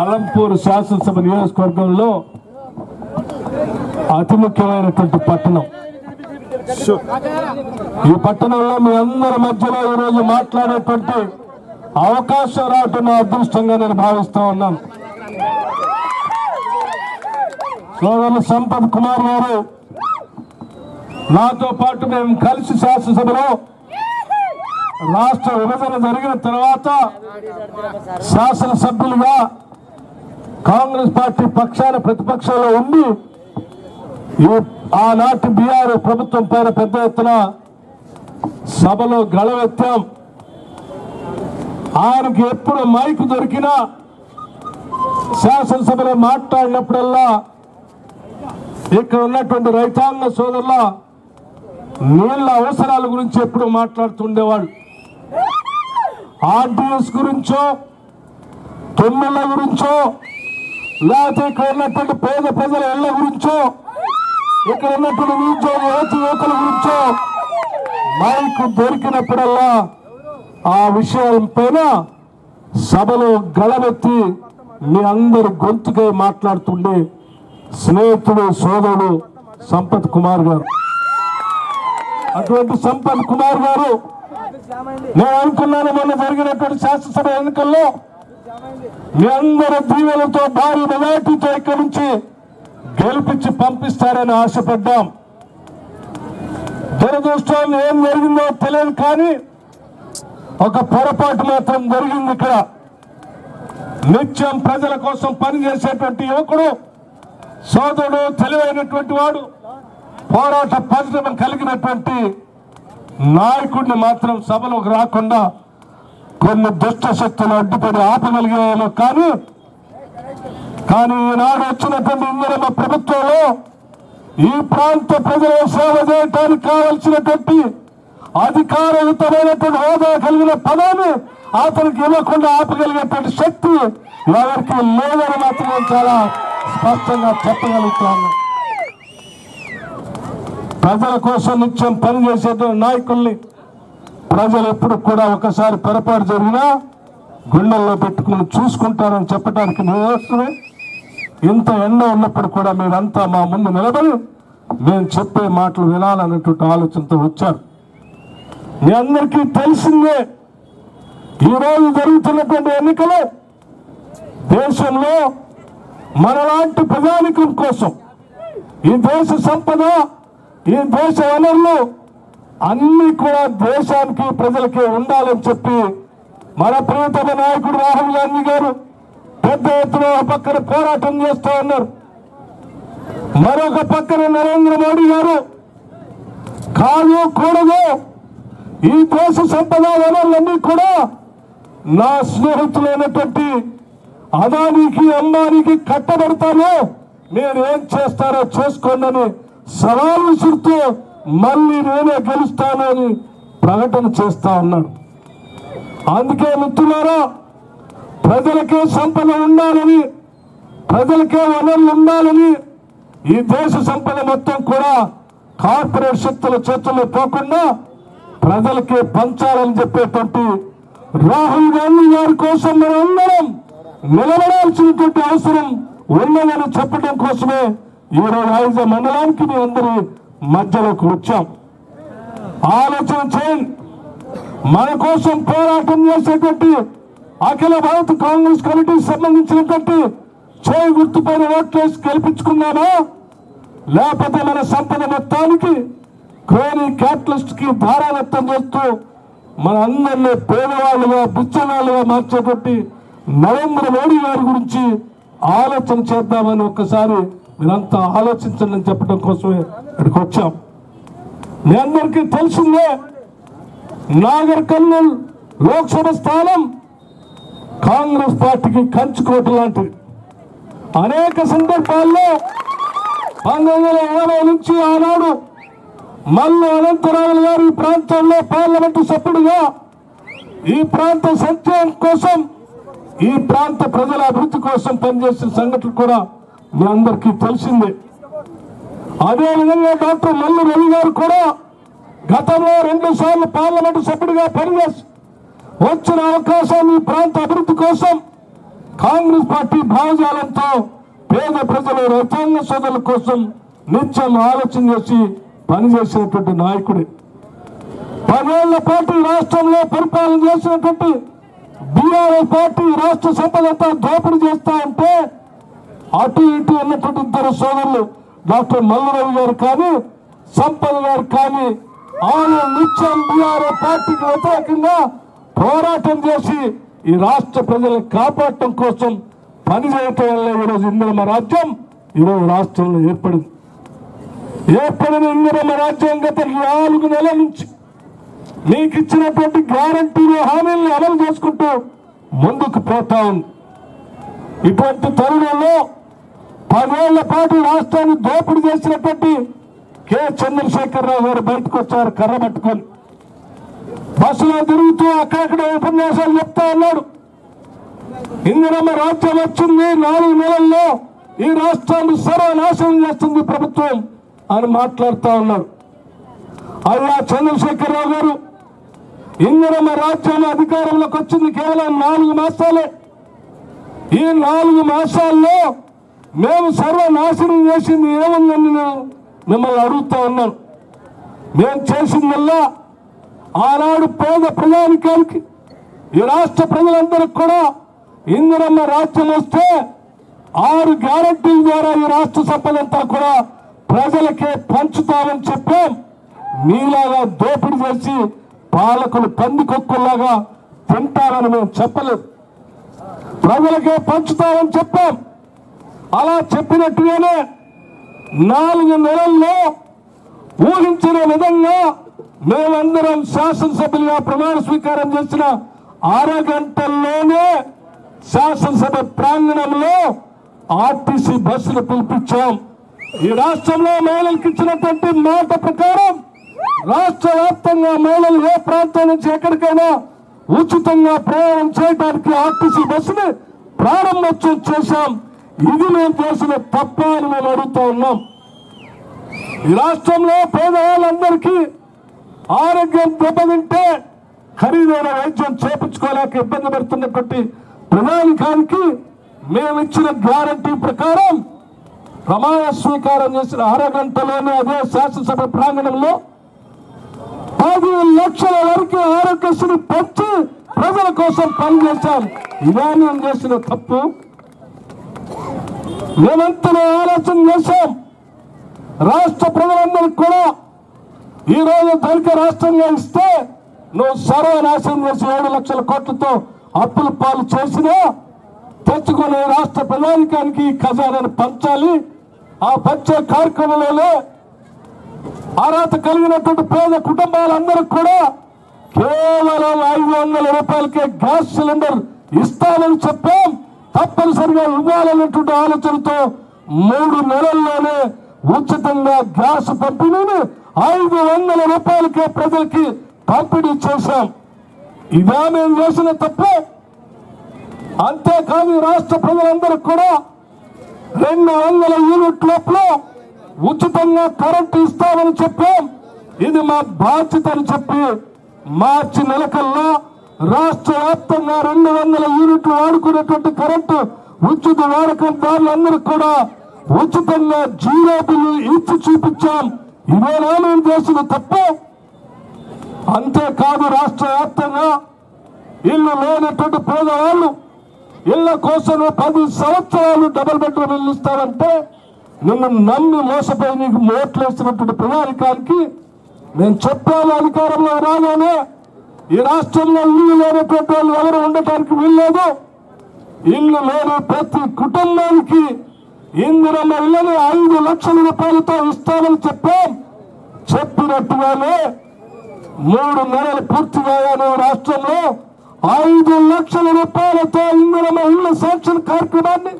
అలంపూర్ శాసనసభ నియోజకవర్గంలో అతి ముఖ్యమైనటువంటి పట్టణం. ఈ పట్టణంలో మీ అందరి మధ్యలో ఈరోజు మాట్లాడేటువంటి అవకాశం రావటం అదృష్టంగా నేను భావిస్తా ఉన్నాను. సోదరులు సంపత్ కుమార్ గారు నాతో పాటు మేము కలిసి శాసనసభలో రాష్ట్ర విభజన జరిగిన తర్వాత శాసనసభ్యులుగా కాంగ్రెస్ పార్టీ పక్షాన ప్రతిపక్షంలో ఉండి ఈ ఆనాటి బీఆర్ ప్రభుత్వం పైన పెద్ద ఎత్తున సభలో గళవెత్తాం ఆయనకి ఎప్పుడు మైక్ దొరికినా శాసనసభలో మాట్లాడినప్పుడల్లా ఇక్కడ ఉన్నటువంటి రైతాంగ సోదరుల నీళ్ళ అవసరాల గురించి ఎప్పుడు మాట్లాడుతుండేవాళ్ళు. ఆర్టీఎస్ గురించో తొమ్మిళ్ళ గురించో లేకపోతే ఇక్కడ ఉన్నటువంటి పేద ప్రజల ఇళ్ళ గురించో ఇక్కడ ఉన్నటువంటి నిరుద్యోగ యువతి యువతల గురించో మైక్ దొరికినప్పుడల్లా ఆ విషయం పైన సభలో గలవెత్తి మీ అందరు గొంతుకై మాట్లాడుతుండే స్నేహితుడు సోదరుడు సంపత్ కుమార్ గారు. అటువంటి సంపత్ కుమార్ గారు నేను అనుకున్నాను మొన్న జరిగినటువంటి శాసనసభ ఎన్నికల్లో మీ అందరి దీవెలతో భారీ మెజార్టీతో ఇక్కడి నుంచి గెలిపించి పంపిస్తారని ఆశపడ్డాం. దురదృష్టం ఏం జరిగిందో తెలియదు కానీ ఒక పొరపాటు మాత్రం జరిగింది ఇక్కడ. నిత్యం ప్రజల కోసం పనిచేసేటువంటి యువకుడు సోదరుడు తెలివైనటువంటి వాడు పోరాట పరిశ్రమ కలిగినటువంటి నాయకుడిని మాత్రం సభలోకి రాకుండా కొన్ని దుష్ట శక్తులు అడ్డుపడి ఆపగలిగాయేమో కానీ కానీ ఈనాడు వచ్చినటువంటి ఇందిరమ్మ ప్రభుత్వంలో ఈ ప్రాంత ప్రజల సేవ చేయటానికి కావలసినటువంటి అధికారయుతమైనటువంటి హోదా కలిగిన పదాన్ని అతనికి ఇవ్వకుండా ఆపగలిగేటువంటి శక్తి ఎవరికి లేదని మాత్రం చాలా స్పష్టంగా చెప్పగలుగుతాను ప్రజల కోసం నిత్యం పనిచేసేటువంటి నాయకుల్ని ప్రజలు ఎప్పుడు కూడా ఒకసారి పొరపాటు జరిగినా గుండెల్లో పెట్టుకుని చూసుకుంటారని చెప్పడానికి నిదర్శనమే. ఇంత ఎండ ఉన్నప్పుడు కూడా మీరంతా మా ముందు నిలబడి మేము చెప్పే మాటలు వినాలన్నటువంటి ఆలోచనతో వచ్చారు. మీ అందరికీ తెలిసిందే ఈరోజు జరుగుతున్నటువంటి ఎన్నికలు దేశంలో మనలాంటి ప్రజానికం కోసం ఈ దేశ సంపద ఈ దేశ వనరులు అన్ని కూడా దేశానికి ప్రజలకి ఉండాలని చెప్పి మన ప్రియతమ నాయకుడు రాహుల్ గాంధీ గారు పెద్ద ఎత్తున పక్కన పోరాటం చేస్తూ ఉన్నారు. మరొక పక్కన నరేంద్ర మోడీ గారు కాదు కూడదు. ఈ దేశ సంపద వనరులన్నీ కూడా నా స్నేహితులైనటువంటి అదానికి అంబానికి కట్టబడతాను. మీరు ఏం చేస్తారో చేసుకోండి అని సవాల్ విసురుతూ మళ్ళీ నేనే గెలుస్తానని ప్రకటన చేస్తా ఉన్నాడు. అందుకే మిత్రులారా ప్రజలకే సంపద ఉండాలని ప్రజలకే వనరులు ఉండాలని ఈ దేశ సంపద మొత్తం కూడా కార్పొరేట్ శక్తుల చేతుల్లో పోకుండా ప్రజలకే పంచాలని చెప్పేటువంటి రాహుల్ గాంధీ గారి కోసం మనం అందరం నిలబడాల్సినటువంటి అవసరం ఉన్నదని చెప్పడం కోసమే ఈరోజు ఆయుధ మండలానికి మీ అందరి మధ్యలోకి వచ్చాం ఆలోచన చేయండి మన కోసం పోరాటం చేసేటువంటి అఖిల భారత కాంగ్రెస్ కమిటీకి సంబంధించినటువంటి చేయి గుర్తుపైన ఓట్లేసి గెలిపించుకున్నామా లేకపోతే మన సంపద మొత్తానికి క్రోనీ క్యాపిటలిస్ట్కి భారాదత్తం చేస్తూ మన అందరినీ పేదవాళ్ళుగా బిచ్చవాళ్ళుగా మార్చేటువంటి నరేంద్ర మోడీ గారి గురించి ఆలోచన చేద్దామని ఒక్కసారి మీరంతా ఆలోచించండి అని చెప్పడం కోసమే ఇక్కడికి వచ్చాం. మీ అందరికీ తెలిసిందే నాగర్ కర్నూల్ లోక్సభ స్థానం కాంగ్రెస్ పార్టీకి కంచుకోట లాంటిది. అనేక సందర్భాల్లో పంతొమ్మిది వందల ఎనభై నుంచి ఆనాడు మల్లు అనంతరావు గారు ఈ ప్రాంతంలో పార్లమెంటు సభ్యుడుగా ఈ ప్రాంత సంక్షేమం కోసం ఈ ప్రాంత ప్రజల అభివృద్ధి కోసం పనిచేసిన సంఘటన కూడా మీ అందరికీ తెలిసిందే. అదే విధంగా డాక్టర్ మల్లు రవి గారు కూడా గతంలో రెండు సార్లు పార్లమెంటు సభ్యుడిగా పనిచేసి వచ్చిన అవకాశాన్ని ఈ ప్రాంత అభివృద్ధి కోసం కాంగ్రెస్ పార్టీ భావజాలంతో పేద ప్రజలు రైతాంగ సోదరుల కోసం నిత్యం ఆలోచన చేసి పనిచేసినటువంటి నాయకుడే. పదేళ్ళ పాటు రాష్ట్రంలో పరిపాలన చేసినటువంటి బీఆర్ఎస్ పార్టీ రాష్ట్ర సంపద అంతా దోపిడీ చేస్తా అంటే అటు ఇటు ఉన్నటువంటి ఇద్దరు సోదరులు డాక్టర్ మల్లరావు గారు కానీ సంపద గారు కానీ ఆరు నిత్యం బీఆర్ఏ పార్టీకి వ్యతిరేకంగా పోరాటం చేసి ఈ రాష్ట్ర ప్రజలను కాపాడటం కోసం పనిచేయటం వల్ల ఈరోజు ఇందిరమ రాజ్యం ఈరోజు రాష్ట్రంలో ఏర్పడింది. ఏర్పడిన ఇందిరమ రాజ్యం గత నాలుగు నెలల నుంచి మీకు ఇచ్చినటువంటి గ్యారంటీలు హామీలను అమలు చేసుకుంటూ ముందుకు పోతా ఉంది. ఇటువంటి తరుణంలో పదేళ్ళ పాటు రాష్ట్రాన్ని దోపిడీ చేసినటువంటి కె. చంద్రశేఖరరావు గారు బయటకు వచ్చారు కర్ర పట్టుకొని. బస్సులో తిరుగుతూ అక్కడక్కడ ఉపన్యాసాలు చెప్తా ఉన్నాడు. ఇందిరమ్మ రాజ్యం వచ్చింది నాలుగు నెలల్లో ఈ రాష్ట్రాన్ని సర్వనాశనం చేస్తుంది ప్రభుత్వం అని మాట్లాడుతూ ఉన్నాడు. అయ్యా చంద్రశేఖరరావు గారు ఇందిరమ్మ రాజ్యం అధికారంలోకి వచ్చింది కేవలం నాలుగు మాసాలే. ఈ నాలుగు మాసాల్లో మేము సర్వనాశనం చేసింది ఏముందని నేను? మిమ్మల్ని అడుగుతా ఉన్నాను. మేము చేసిందల్లా ఆనాడు పేద ప్రజానికానికి ఈ రాష్ట్ర ప్రజలందరికీ కూడా ఇందిరమ్మ రాజ్యం వస్తే ఆరు గ్యారంటీల ద్వారా ఈ రాష్ట్ర సంపదంతా కూడా ప్రజలకే పంచుతామని చెప్పాం. మీలాగా దోపిడీ చేసి పాలకులు పందికొక్కుల్లాగా తింటారని మేము చెప్పలేదు ప్రజలకే పంచుతామని చెప్పాం. అలా చెప్పినట్టుగానే నాలుగు నెలల్లో ఊహించిన విధంగా మేమందరం శాసనసభ్యులుగా ప్రమాణ స్వీకారం చేసిన అరగంటల్లోనే శాసనసభ ప్రాంగణంలో ఆర్టీసీ బస్సులు పిలిపించాం. ఈ రాష్ట్రంలో మహిళలకు ఇచ్చినటువంటి మాట ప్రకారం రాష్ట్ర వ్యాప్తంగా మహిళలు ఏ ప్రాంతం నుంచి ఎక్కడికైనా ఉచితంగా ప్రయాణం చేయడానికి ఆర్టీసీ బస్సుని ప్రారంభోత్సవం చేశాం. ఇది మేము చేసిన తప్ప అని మేము అడుగుతా ఉన్నాం. ఈ రాష్ట్రంలో పేదవాళ్ళందరికీ ఆరోగ్యం దెబ్బతింటే ఖరీదైన వైద్యం చేపించుకోలేక ఇబ్బంది పడుతున్నటువంటి ప్రణాళికానికి మేము ఇచ్చిన గ్యారంటీ ప్రకారం ప్రమాణ స్వీకారం చేసిన అరగంటలోనే అదే శాసనసభ ప్రాంగణంలో పది లక్షల వరకు ఆరోగ్యశ్రీ పెంచి ప్రజల కోసం పనిచేశాం. ఇదే మేము చేసిన తప్పు మేమంతలో ఆలోచన చేశాం. రాష్ట్ర ప్రజలందరికీ కూడా ఈ రోజు రాష్ట్రంగా ఇస్తే నువ్వు సర్వనాశనం చేసి ఏడు లక్షల కోట్లతో అప్పుల పాలు చేసినా తెచ్చుకునే రాష్ట్ర ప్రజానికానికి ఖజానాను పంచాలి. ఆ పంచే కార్యక్రమంలో అర్హత కలిగినటువంటి పేద కుటుంబాలందరికి కూడా కేవలం ఐదు వందల రూపాయలకే గ్యాస్ సిలిండర్ ఇస్తామని చెప్పాం. తప్పనిసరిగా ఇవ్వాలన్నటువంటి ఆలోచనతో మూడు నెలల్లోనే ఉచితంగా గ్యాస్ పంపిణీని ఐదు వందల రూపాయలకే ప్రజలకి పంపిణీ చేశాం. ఇదా మేము చేసిన తప్పే? అంతేకాదు రాష్ట్ర ప్రజలందరికీ కూడా రెండు వందల యూనిట్ లోపల ఉచితంగా కరెంటు ఇస్తామని చెప్పాం. ఇది మా బాధ్యత అని చెప్పి మార్చి నెలకల్లా రాష్ట్ర వ్యాప్తంగా రెండు వందల యూనిట్లు వాడుకునేటువంటి కరెంటు ఉచిత వాడకందారులందరికీ కూడా ఉచితంగా జీరో బిల్లు ఇచ్చి చూపించాం. ఇదేనా నేను చేసిన తప్ప? అంతేకాదు రాష్ట్ర వ్యాప్తంగా ఇల్లు లేనటువంటి పేదవాళ్ళు ఇళ్ళ కోసం పది సంవత్సరాలు డబుల్ బెడ్రూమ్ ఇల్లు ఇస్తారంటే నిన్ను నమ్మి మోసపోయి నీకు ఓట్లేసినటువంటి ప్రణాళికానికి నేను చెప్పాను అధికారంలో రాగానే ఈ రాష్ట్రంలో ఇల్లు లేనటువంటి వాళ్ళు ఎవరు ఉండటానికి వీల్లేదు. ఇల్లు లేని ప్రతి కుటుంబానికి ఇందిరమ్మ ఇళ్ళని ఐదు లక్షల రూపాయలతో ఇస్తామని చెప్పాం. చెప్పినట్టుగానే మూడు నెలలు పూర్తిగానే రాష్ట్రంలో. ఐదు లక్షల రూపాయలతో ఇందిరమ్మ ఇళ్ళ శాంక్షన్ కార్యక్రమాన్ని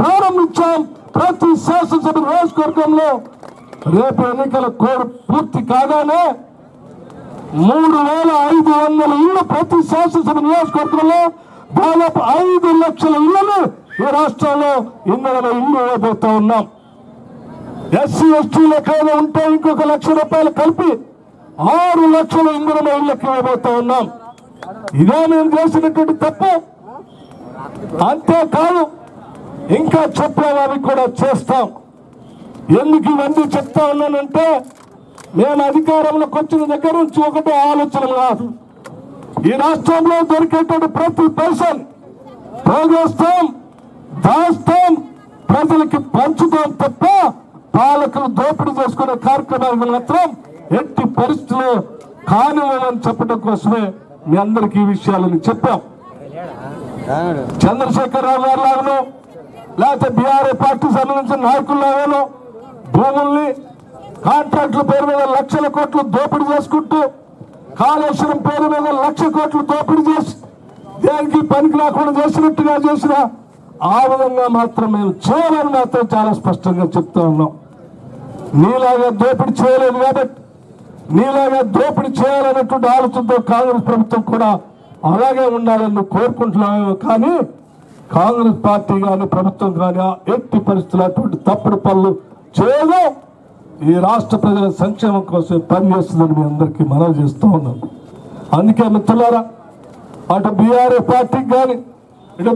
ప్రారంభించాం. ప్రతి శాసనసభ నియోజకవర్గంలో రేపు ఎన్నికల కోడ్ పూర్తి కాగానే మూడు వేల ఐదు వందల ఇళ్ళు ప్రతి శాసనసభ నియోజకవర్గంలో దాదాపు ఐదు లక్షల ఇళ్ళను ఈ రాష్ట్రంలో ఇందులో ఇల్లు ఇవ్వబోతా ఉన్నాం. ఎస్సీ ఎస్టీలు ఎక్కడైనా ఉంటే ఇంకొక లక్ష రూపాయలు కలిపి ఆరు లక్షల ఇంధన ఇళ్ళకి ఇవ్వబోతా ఉన్నాం. ఇదే మేము చేసినటువంటి తప్పు. అంతేకాదు ఇంకా చెప్పేవారికి కూడా చేస్తాం. ఎందుకు ఇవన్నీ చెప్తా ఉన్నానంటే మేము అధికారంలోకి వచ్చిన దగ్గర నుంచి ఒకటే ఆలోచన కాదు. ఈ రాష్ట్రంలో దొరికేటువంటి ప్రతి పర్సన్ పోగేస్తాం దాస్తాం ప్రజలకి పంచుతాం తప్ప పాలకులు దోపిడీ చేసుకునే కార్యక్రమాలు మాత్రం ఎట్టి పరిస్థితుల్లో కానివ్వమని చెప్పడం కోసమే మీ అందరికీ ఈ విషయాలను చెప్పాం. చంద్రశేఖరరావు గారు లాగాను లేకపోతే బీఆర్ఏ పార్టీ సంబంధించిన నాయకులు లాగాను భూముల్ని కాంట్రాక్టుల పేరు మీద లక్షల కోట్లు దోపిడీ చేసుకుంటూ కాళేశ్వరం పేరు మీద లక్ష కోట్లు దోపిడీ చేసి దేనికి పనికి రాకుండా చేసినట్టుగా చేసిన ఆ విధంగా మాత్రం మేము చేయాలని మాత్రం చాలా స్పష్టంగా చెప్తా ఉన్నాం. నీలాగా దోపిడీ చేయలేదు కాబట్టి నీలాగా దోపిడీ చేయాలన్నటువంటి ఆలోచనతో కాంగ్రెస్ ప్రభుత్వం కూడా అలాగే ఉండాలని నువ్వు కానీ కాంగ్రెస్ పార్టీ కానీ ప్రభుత్వం కానీ ఎట్టి పరిస్థితులు అటువంటి తప్పుడు పనులు చేయదు ఈ రాష్ట్ర ప్రజల సంక్షేమం కోసం పనిచేస్తుందని మీ అందరికీ మనవి చేస్తూ ఉన్నాను. అందుకే మిత్రులారా అటు బీఆర్ఏ పార్టీకి కానీ